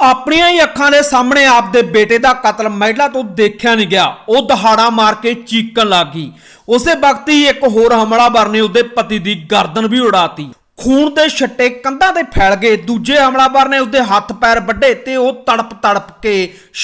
ਆਪਣੀਆਂ ਹੀ ਅੱਖਾਂ ਦੇ ਸਾਹਮਣੇ ਆਪਦੇ ਬੇਟੇ ਦਾ ਕਤਲ ਮਹਿਲਾ ਤੋਂ ਦੇਖਿਆ ਨਹੀਂ ਗਿਆ। ਉਹ ਦਹਾੜਾ ਮਾਰ ਕੇ ਚੀਕਣ ਲੱਗੀ ਉਸੇ ਵਕਤ ਹੀ ਇੱਕ ਹੋਰ ਹਮਲਾਵਰ ਨੇ ਉਹਦੇ ਪਤੀ ਦੀ ਗਰਦਨ ਵੀ ਉਡਾਤੀ। ਖੂਨ ਦੇ ਛੱਟੇ ਕੰਧਾਂ ਤੇ ਫੈਲ ਗਏ। ਦੂਜੇ ਹਮਲਾਵਰ ਨੇ ਉਸਦੇ ਹੱਥ ਪੈਰ ਵੱਢੇ ਤੇ ਉਹ ਤੜਪ ਤੜਪ ਕੇ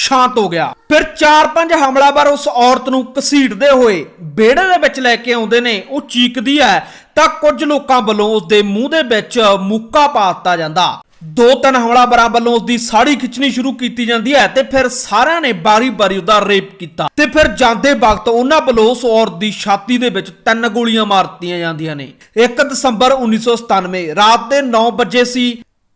ਸ਼ਾਂਤ ਹੋ ਗਿਆ। ਫਿਰ ਚਾਰ ਪੰਜ ਹਮਲਾਵਰ ਉਸ ਔਰਤ ਨੂੰ ਘਸੀਟਦੇ ਹੋਏ ਵਿਹੜੇ ਦੇ ਵਿੱਚ ਲੈ ਕੇ ਆਉਂਦੇ ਨੇ। ਉਹ ਚੀਕਦੀ ਹੈ ਤਾਂ ਕੁਝ ਲੋਕਾਂ ਵੱਲੋਂ ਉਸਦੇ ਮੂੰਹ ਦੇ ਵਿੱਚ ਮੁੱਕਾ ਪਾ ਦਿੱਤਾ ਜਾਂਦਾ। ਦੋ ਤਿੰਨ ਹਮਲਾਵਰਾਂ ਵੱਲੋਂ ਉਸਦੀ ਸਾੜੀ ਖਿੱਚਣੀ ਸ਼ੁਰੂ ਕੀਤੀ ਜਾਂਦੀ ਹੈ ਤੇ ਫਿਰ ਸਾਰਿਆਂ ਨੇ ਬਾਰੀ-ਬਾਰੀ ਉਹਦਾ ਰੇਪ ਕੀਤਾ। ਤੇ ਫਿਰ ਜਾਂਦੇ ਵਕਤ ਉਹਨਾਂ ਵੱਲੋਂ ਉਸ ਔਰਤ ਦੀ ਛਾਤੀ ਦੇ ਵਿੱਚ ਤਿੰਨ ਗੋਲੀਆਂ ਮਾਰ ਦਿੱਤੀਆਂ ਜਾਂਦੀਆਂ ਨੇ। 1 ਦਸੰਬਰ 1997 ਰਾਤ ਦੇ 9 ਵਜੇ ਸੀ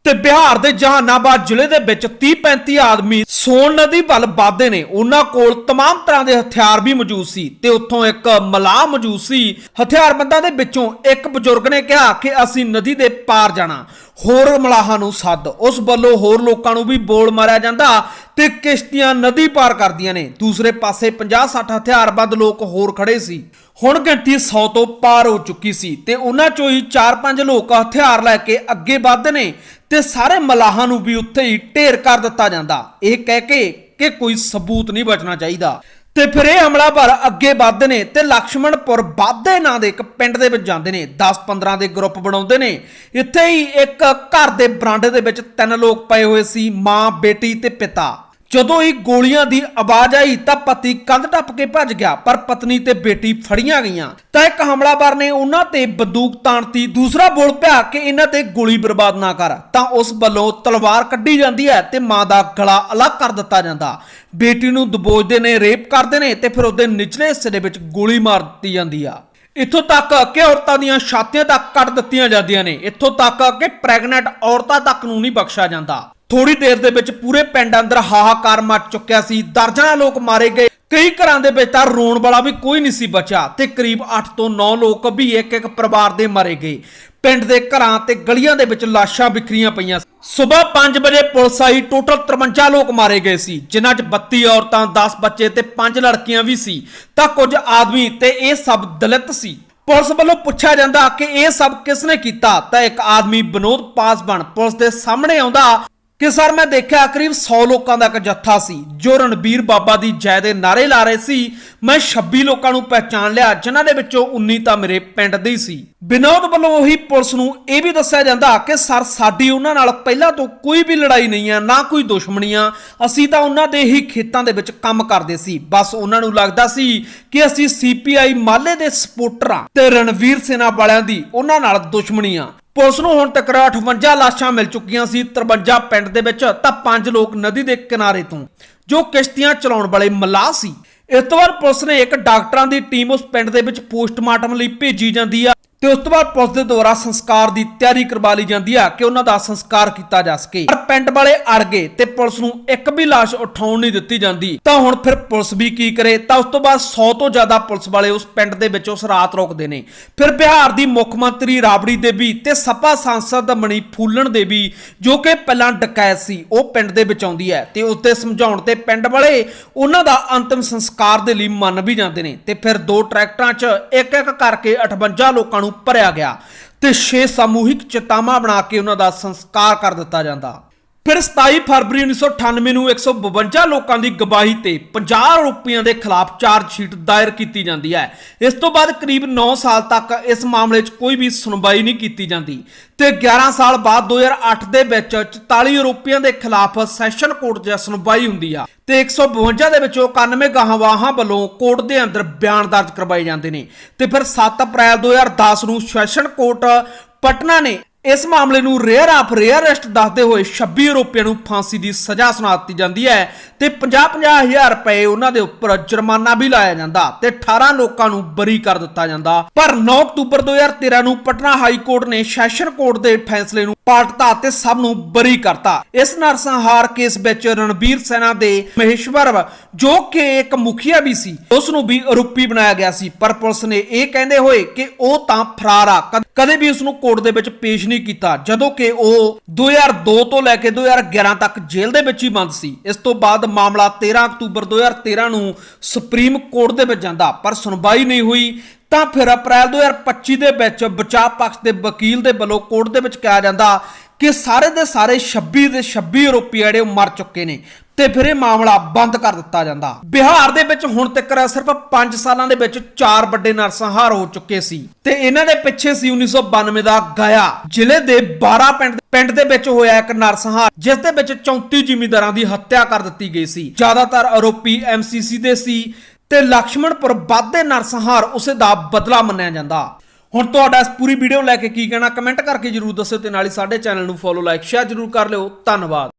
ਤੇ ਬਿਹਾਰ ਦੇ ਜਹਾਨਾਬਾਦ ਜ਼ਿਲ੍ਹੇ ਦੇ ਵਿੱਚ 30-35 ਆਦਮੀ ਸੋਨ ਨਦੀ ਵੱਲ ਵਾਧੇ ਨੇ ਉਹਨਾਂ ਕੋਲ तमाम ਤਰ੍ਹਾਂ ਦੇ ਹਥਿਆਰ ਵੀ ਮੌਜੂਦ ਸੀ ਤੇ ਉੱਥੋਂ ਇੱਕ ਮਲਾਹ ਮੌਜੂਦ ਸੀ ਹਥਿਆਰਬੰਦਾਂ ਦੇ ਵਿੱਚੋਂ ਇੱਕ ਬਜ਼ੁਰਗ ਨੇ ਕਿਹਾ ਕਿ ਅਸੀਂ ਨਦੀ ਦੇ ਪਾਰ ਜਾਣਾ ਹੋਰ ਮਲਾਹਾਂ ਨੂੰ ਸੱਦ ਉਸ ਵੱਲੋਂ ਹੋਰ ਲੋਕਾਂ ਨੂੰ ਵੀ ਬੋਲ ਮਾਰਿਆ ਜਾਂਦਾ ਤੇ ਕਿਸ਼ਤੀਆਂ ਨਦੀ ਪਾਰ ਕਰਦੀਆਂ ਨੇ ਦੂਸਰੇ ਪਾਸੇ 50-60 ਹਥਿਆਰਬੰਦ ਲੋਕ ਹੋਰ ਖੜੇ ਸੀ ਹੁਣ ਗਿਣਤੀ 100 ਤੋਂ ਪਾਰ ਹੋ ਚੁੱਕੀ ਸੀ ਤੇ ਉਹਨਾਂ ਚੋਂ ਹੀ 4-5 ਲੋਕ ਹਥਿਆਰ ਲੈ ਕੇ ਅੱਗੇ ਵੱਧ ਨੇ ਤੇ ਸਾਰੇ ਮਲਾਹਾਂ ਨੂੰ ਵੀ ਉੱਥੇ ਹੀ ਢੇਰ ਕਰ ਦਿੱਤਾ ਜਾਂਦਾ। ਇਹ ਕਹਿ ਕੇ ਕਿ ਕੋਈ ਸਬੂਤ ਨਹੀਂ ਬਚਣਾ ਚਾਹੀਦਾ। ਤੇ ਫਿਰ ਇਹ ਹਮਲਾਵਰ ਅੱਗੇ ਵੱਧ ਨੇ ਤੇ ਲక్ష్మణਪੁਰ ਬਾਦੇ ਨਾਂ ਦੇ ਇੱਕ ਪਿੰਡ ਦੇ ਵਿੱਚ ਜਾਂਦੇ ਨੇ। 10-15 ਦੇ ਗਰੁੱਪ ਬਣਾਉਂਦੇ ਨੇ। ਇੱਥੇ ਹੀ ਇੱਕ ਘਰ ਦੇ ਬਰਾਂਡੇ ਦੇ ਵਿੱਚ ਤਿੰਨ ਲੋਕ ਪਏ ਹੋਏ ਸੀ, ਮਾਂ, ਬੇਟੀ ਤੇ ਪਿਤਾ। ਜਦੋਂ ਹੀ ਗੋਲੀਆਂ ਦੀ ਆਵਾਜ਼ ਆਈ ਤਾਂ ਪਤੀ ਕੰਧ ਟੱਪ ਕੇ ਭੱਜ ਗਿਆ, ਪਰ ਪਤਨੀ ਤੇ ਬੇਟੀ ਫੜੀਆਂ ਗਈਆਂ। ਤਾਂ ਇੱਕ ਹਮਲਾਵਰ ਨੇ ਉਹਨਾਂ ਤੇ ਬੰਦੂਕ ਤਾਣਤੀ, ਦੂਸਰਾ ਬੋਲ ਪਿਆ ਕਿ ਇਹਨਾਂ ਤੇ ਗੋਲੀ ਬਰਬਾਦ ਨਾ ਕਰ। ਤਾਂ ਉਸ ਵੱਲੋਂ ਤਲਵਾਰ ਕੱਢੀ ਜਾਂਦੀ ਹੈ ਤੇ ਮਾਂ ਦਾ ਗਲਾ ਅਲੱਗ ਕਰ ਦਿੱਤਾ ਜਾਂਦਾ। ਬੇਟੀ ਨੂੰ ਦਬੋਚਦੇ ਨੇ, ਰੇਪ ਕਰਦੇ ਨੇ ਤੇ ਫਿਰ ਉਹਦੇ ਨਿਚਲੇ ਹਿੱਸੇ ਦੇ ਵਿੱਚ ਗੋਲੀ ਮਾਰ ਦਿੱਤੀ ਜਾਂਦੀ ਆ। ਇੱਥੋਂ ਤੱਕ ਕਿ ਔਰਤਾਂ ਦੀਆਂ ਛਾਤੀਆਂ ਤੱਕ ਕੱਟ ਦਿੱਤੀਆਂ ਜਾਂਦੀਆਂ ਨੇ। ਇੱਥੋਂ ਤੱਕ ਕਿ ਪ੍ਰੈਗਨੈਂਟ ਔਰਤਾਂ ਤੱਕ ਨੂੰ ਨਹੀਂ ਬਖਸ਼ਿਆ ਜਾਂਦਾ। ਥੋੜੀ ਦੇਰ ਦੇ ਵਿੱਚ ਪੂਰੇ ਪਿੰਡ ਅੰਦਰ ਹਾਹਾਕਾਰ ਮਚ ਚੁੱਕਿਆ ਸੀ। ਦਰਜਨਾਂ ਲੋਕ ਮਾਰੇ ਗਏ। ਕਈ ਘਰਾਂ ਦੇ ਵਿੱਚ ਤਾਂ ਰੋਣ ਵਾਲਾ ਵੀ ਕੋਈ ਨਹੀਂ ਸੀ ਬਚਿਆ ਤੇ ਕਰੀਬ 8 ਤੋਂ 9 ਲੋਕ ਵੀ ਇੱਕ ਇੱਕ ਪਰਿਵਾਰ ਦੇ ਮਾਰੇ ਗਏ। ਪਿੰਡ ਦੇ ਘਰਾਂ ਤੇ ਗਲੀਆਂ ਦੇ ਵਿੱਚ ਲਾਸ਼ਾਂ ਬਿਖਰੀਆਂ ਪਈਆਂ ਸਵੇਰ 5 ਵਜੇ ਪੁਲਿਸ ਆਈ। ਟੋਟਲ 53 ਲੋਕ ਮਾਰੇ ਗਏ ਸੀ, ਜਿਨ੍ਹਾਂ 'ਚ 32 ਔਰਤਾਂ 10 ਬੱਚੇ ਤੇ 5 ਲੜਕੀਆਂ ਵੀ ਸੀ। ਤਾਂ ਕੁਝ ਆਦਮੀ ਤੇ ਇਹ ਸਭ ਦਲਿਤ ਸੀ। ਪੁਲਿਸ ਵੱਲੋਂ ਪੁੱਛਿਆ ਜਾਂਦਾ ਕਿ ਇਹ ਸਭ ਕਿਸ ਨੇ ਕੀਤਾ? ਤਾਂ ਇੱਕ ਆਦਮੀ ਵਿਨੋਦ ਪਾਸਵਾਨ ਪੁਲਿਸ ਦੇ ਸਾਹਮਣੇ ਆਉਂਦਾ। ਕਿ ਸਰ ਮੈਂ ਦੇਖਿਆ ਕਰੀਬ 100 ਲੋਕਾਂ ਦਾ ਇੱਕ ਜੱਥਾ ਸੀ। ਜੋ ਰਣਬੀਰ ਬਾਬਾ ਦੀ ਜੈ ਦੇ ਨਾਰੇ ਲਾ ਰਹੇ ਸੀ। ਮੈਂ 26 ਲੋਕਾਂ ਨੂੰ ਪਹਿਚਾਨ ਲਿਆ, ਜਿਨ੍ਹਾਂ ਦੇ ਵਿੱਚੋਂ 19 ਤਾਂ ਮੇਰੇ ਪਿੰਡ ਦੇ ਸੀ। ਵਿਨੋਦ ਵੱਲੋਂ ਉਹੀ ਪੁਲਿਸ ਨੂੰ ਇਹ ਵੀ ਦੱਸਿਆ ਜਾਂਦਾ ਕਿ ਸਰ, ਸਾਡੀ ਉਹਨਾਂ ਨਾਲ ਪਹਿਲਾਂ ਤੋਂ ਕੋਈ ਵੀ ਲੜਾਈ ਨਹੀਂ ਆ, ਨਾ ਕੋਈ ਦੁਸ਼ਮਣੀ ਆ। ਅਸੀਂ ਤਾਂ ਉਹਨਾਂ ਦੇ ਹੀ ਖੇਤਾਂ ਦੇ ਵਿੱਚ ਕੰਮ ਕਰਦੇ ਸੀ। ਬਸ ਉਹਨਾਂ ਨੂੰ ਲੱਗਦਾ ਸੀ ਕਿ ਅਸੀਂ ਸੀਪੀਆਈ ਮਾਲੇ ਦੇ ਸਪੋਰਟਰ ਆ ਤੇ ਰਣਵੀਰ ਸੈਨਾ ਵਾਲਿਆਂ ਦੀ ਉਹਨਾਂ ਨਾਲ ਦੁਸ਼ਮਣੀ ਆ। ਪੁਲਿਸ ਨੂੰ ਹੁਣ ਤੱਕ 58 ਲਾਸ਼ਾਂ ਮਿਲ ਚੁੱਕੀਆਂ ਸੀ 53 ਪਿੰਡ ਦੇ ਵਿੱਚ, ਤਾਂ 5 ਲੋਕ ਨਦੀ ਦੇ ਕਿਨਾਰੇ ਤੋਂ, ਜੋ ਕਿਸ਼ਤੀਆਂ ਚਲਾਉਣ ਵਾਲੇ ਮਲਾਹ ਸੀ। ਇਸ ਤੋਂ ਬਾਅਦ ਪੁਲਿਸ ਨੇ ਇੱਕ ਡਾਕਟਰਾਂ ਦੀ ਟੀਮ ਉਸ ਪਿੰਡ ਦੇ ਵਿੱਚ ਪੋਸਟਮਾਰਟਮ ਲਈ ਭੇਜੀ ਜਾਂਦੀ ਆ, ਤੇ ਉਸ ਤੋਂ ਬਾਅਦ ਪੁਲਿਸ ਦੇ ਦੁਆਰਾ ਸੰਸਕਾਰ ਦੀ ਤਿਆਰੀ ਕਰਵਾ ਲਈ ਜਾਂਦੀ ਆ, ਕਿ ਉਹਨਾਂ ਦਾ ਸੰਸਕਾਰ ਕੀਤਾ ਜਾ ਸਕੇ। ਪਰ ਪਿੰਡ ਵਾਲੇ ਅੜ ਗਏ ਤੇ ਪੁਲਿਸ ਨੂੰ ਇੱਕ ਵੀ ਲਾਸ਼ ਉਠਾਉਣ ਨਹੀਂ ਦਿੱਤੀ ਜਾਂਦੀ। ਤਾਂ ਹੁਣ ਫਿਰ ਪੁਲਿਸ ਵੀ ਕੀ ਕਰੇ? ਤਾਂ ਉਸ ਤੋਂ ਬਾਅਦ 100 ਤੋਂ ਜ਼ਿਆਦਾ ਪੁਲਿਸ ਵਾਲੇ ਉਸ ਪਿੰਡ ਦੇ ਵਿੱਚ ਉਸ ਰਾਤ ਰੋਕਦੇ ਨੇ। ਫਿਰ ਬਿਹਾਰ ਦੀ ਮੁੱਖ ਮੰਤਰੀ ਰਾਬੜੀ ਦੇਵੀ ਤੇ ਸਪਾ ਸਾਂਸਦ ਮਣੀ ਫੂਲਣ ਦੇਵੀ, ਜੋ ਕਿ ਪਹਿਲਾਂ ਡਕੈਤ ਸੀ, ਉਹ ਪਿੰਡ ਦੇ ਵਿੱਚ ਆਉਂਦੀ ਹੈ ਤੇ ਉਸ ਦੇ ਸਮਝਾਉਣ ਤੇ ਪਿੰਡ ਵਾਲੇ ਉਹਨਾਂ ਦਾ ਅੰਤਿਮ ਸੰਸਕਾਰ ਦੇ ਲਈ ਮੰਨ ਵੀ ਜਾਂਦੇ ਨੇ। ਤੇ ਫਿਰ ਦੋ ਟਰੈਕਟਰਾਂ 'ਚ ਇੱਕ ਇੱਕ ਕਰਕੇ 58 ਲੋਕਾਂ ਨੂੰ ਭਰਿਆ ਗਿਆ ਤੇ 6 ਸਮੂਹਿਕ ਚਿਤਾਵਾਂ ਬਣਾ ਕੇ ਉਹਨਾਂ ਦਾ ਸੰਸਕਾਰ ਕਰ ਦਿੱਤਾ ਜਾਂਦਾ। ਫਿਰ 27 ਫਰਵਰੀ 1998 ਨੂੰ 152 ਲੋਕਾਂ ਦੀ ਗਵਾਹੀ ਤੇ 50 ਆਰੋਪੀਆਂ ਦੇ ਖਿਲਾਫ ਚਾਰਜ ਸ਼ੀਟ ਦਾਇਰ ਕੀਤੀ ਜਾਂਦੀ ਹੈ। ਇਸ ਤੋਂ ਬਾਅਦ ਕਰੀਬ 9 ਸਾਲ ਤੱਕ ਇਸ ਮਾਮਲੇ 'ਚ ਕੋਈ ਵੀ ਸੁਣਵਾਈ ਨਹੀਂ ਕੀਤੀ ਜਾਂਦੀ ਤੇ 11 ਸਾਲ ਬਾਅਦ 2008 ਦੇ ਵਿੱਚ 44 ਆਰੋਪੀਆਂ ਦੇ ਖਿਲਾਫ ਸੈਸ਼ਨ ਕੋਰਟ 'ਚ ਸੁਣਵਾਈ ਹੁੰਦੀ ਆ ਤੇ 152 ਦੇ ਵਿੱਚੋਂ 91 ਗਾਹਵਾਹਾਂ ਵੱਲੋਂ ਕੋਰਟ ਦੇ ਅੰਦਰ ਬਿਆਨ ਦਰਜ ਕਰਵਾਏ ਜਾਂਦੇ ਨੇ ਤੇ ਫਿਰ 7 ਅਪ੍ਰੈਲ 2010 ਨੂੰ ਸੈਸ਼ਨ ਕੋਰਟ ਪਟਨਾ ਨੇ ਇਸ ਮਾਮਲੇ ਨੂੰ ਰੇਅਰ ਆਫ ਰੇਅਰੈਸਟ ਦੱਸਦੇ ਹੋਏ 26 ਆਰੋਪੀਆਂ ਨੂੰ ਫਾਂਸੀ ਦੀ ਸਜ਼ਾ ਸੁਣਾ ਦਿੱਤੀ ਜਾਂਦੀ ਹੈ ਤੇ 50-50 ਹਜ਼ਾਰ ਰੁਪਏ ਉਹਨਾਂ ਦੇ ਉੱਪਰ ਜੁਰਮਾਨਾ ਵੀ ਲਾਇਆ ਜਾਂਦਾ ਤੇ 18 ਲੋਕਾਂ ਨੂੰ ਬਰੀ ਕਰ ਦਿੱਤਾ ਜਾਂਦਾ। ਪਰ 9 ਅਕਤੂਬਰ 2013 ਨੂੰ ਪਟਨਾ ਹਾਈ ਕੋਰਟ ਨੇ ਸੈਸ਼ਨ ਕੋਰਟ ਦੇ ਫੈਸਲੇ ਨੂੰ ਪਾਲਟਤਾ ਤੇ ਸਭ ਨੂੰ ਬਰੀ ਕਰਤਾ। ਇਸ ਨਰਸੰਹਾਰ ਕੇਸ ਵਿੱਚ ਰਣਬੀਰ ਸੈਨਾ ਦੇ ਮਹੇਸ਼ਵਰ ਜੋ ਕਿ ਇੱਕ ਮੁਖੀਆ ਵੀ ਸੀ, ਉਸ ਨੂੰ ਵੀ ਆਰੋਪੀ ਬਣਾਇਆ ਗਿਆ ਸੀ। ਪਰ ਪੁਲਿਸ ਨੇ ਇਹ ਕਹਿੰਦੇ ਹੋਏ ਕਿ ਉਹ ਤਾਂ ਫਰਾਰ ਆ। ਕਦੇ ਵੀ ਉਸ ਨੂੰ ਕੋਰਟ ਦੇ ਵਿੱਚ ਪੇਸ਼ ਨਹੀਂ ਕੀਤਾ, ਜਦੋਂ ਕਿ ਉਹ 2002 ਤੋਂ ਲੈ ਕੇ 2011 ਤੱਕ ਜੇਲ੍ਹ ਦੇ ਵਿੱਚ ਹੀ ਬੰਦ ਸੀ। ਇਸ ਤੋਂ ਬਾਅਦ ਮਾਮਲਾ 13 ਅਕਤੂਬਰ 2013 ਨੂੰ ਸੁਪਰੀਮ ਕੋਰਟ ਦੇ ਵਿੱਚ ਜਾਂਦਾ, ਪਰ ਸੁਣਵਾਈ ਨਹੀਂ ਹੋਈ। ਤਾਂ ਫਿਰ ਅਪ੍ਰੈਲ 2025 ਦੇ ਵਿੱਚ ਬਚਾਅ ਪੱਖ ਦੇ ਵਕੀਲ ਦੇ ਵੱਲੋਂ ਕੋਰਟ ਦੇ ਵਿੱਚ ਕਿਹਾ ਜਾਂਦਾ ਕਿ ਸਾਰੇ ਦੇ ਸਾਰੇ 26 ਦੇ 26 ਆਰੋਪੀ ਜਿਹੜੇ ਮਰ ਚੁੱਕੇ ਨੇ ਤੇ ਫਿਰ ਇਹ ਮਾਮਲਾ ਬੰਦ ਕਰ ਦਿੱਤਾ ਜਾਂਦਾ। ਬਿਹਾਰ ਦੇ ਵਿੱਚ ਹੁਣ ਤੱਕ ਸਿਰਫ 5 ਸਾਲਾਂ ਦੇ ਵਿੱਚ 4 ਵੱਡੇ ਨਰਸੰਹਾਰ ਹੋ ਚੁੱਕੇ ਸੀ ਤੇ ਇਹਨਾਂ ਦੇ ਪਿੱਛੇ ਸੀ 1992 ਦਾ ਗਾਇਆ। ਜ਼ਿਲ੍ਹੇ ਦੇ 12 ਪਿੰਡ ਪਿੰਡ ਦੇ ਵਿੱਚ ਹੋਇਆ ਇੱਕ ਨਰਸੰਹਾਰ, ਜਿਸ ਦੇ ਵਿੱਚ 34 ਜ਼ਿਮੀਂਦਾਰਾਂ ਦੀ ਹੱਤਿਆ ਕਰ ਦਿੱਤੀ ਗਈ ਸੀ। ਜ਼ਿਆਦਾਤਰ ਆਰੋਪੀ ਐਮਸੀਸੀ ਦੇ ਸੀ। ਤੇ ਲਕਸ਼ਮਣ ਪਰ ਬਾਦੇ ਨਰਸੰਹਾਰ ਉਸੇ ਦਾ ਬਦਲਾ ਮੰਨਿਆ ਜਾਂਦਾ। ਹੁਣ ਤੁਹਾਡਾ ਇਸ ਪੂਰੀ ਵੀਡੀਓ ਲੈ ਕੇ ਕੀ ਕਹਿਣਾ ਕਮੈਂਟ ਕਰਕੇ ਜਰੂਰ ਦੱਸਿਓ ਤੇ ਨਾਲ ਹੀ ਸਾਡੇ ਚੈਨਲ ਨੂੰ ਫੋਲੋ ਲਾਈਕ ਸ਼ੇਅਰ ਜਰੂਰ ਕਰ ਲਿਓ। ਧੰਨਵਾਦ।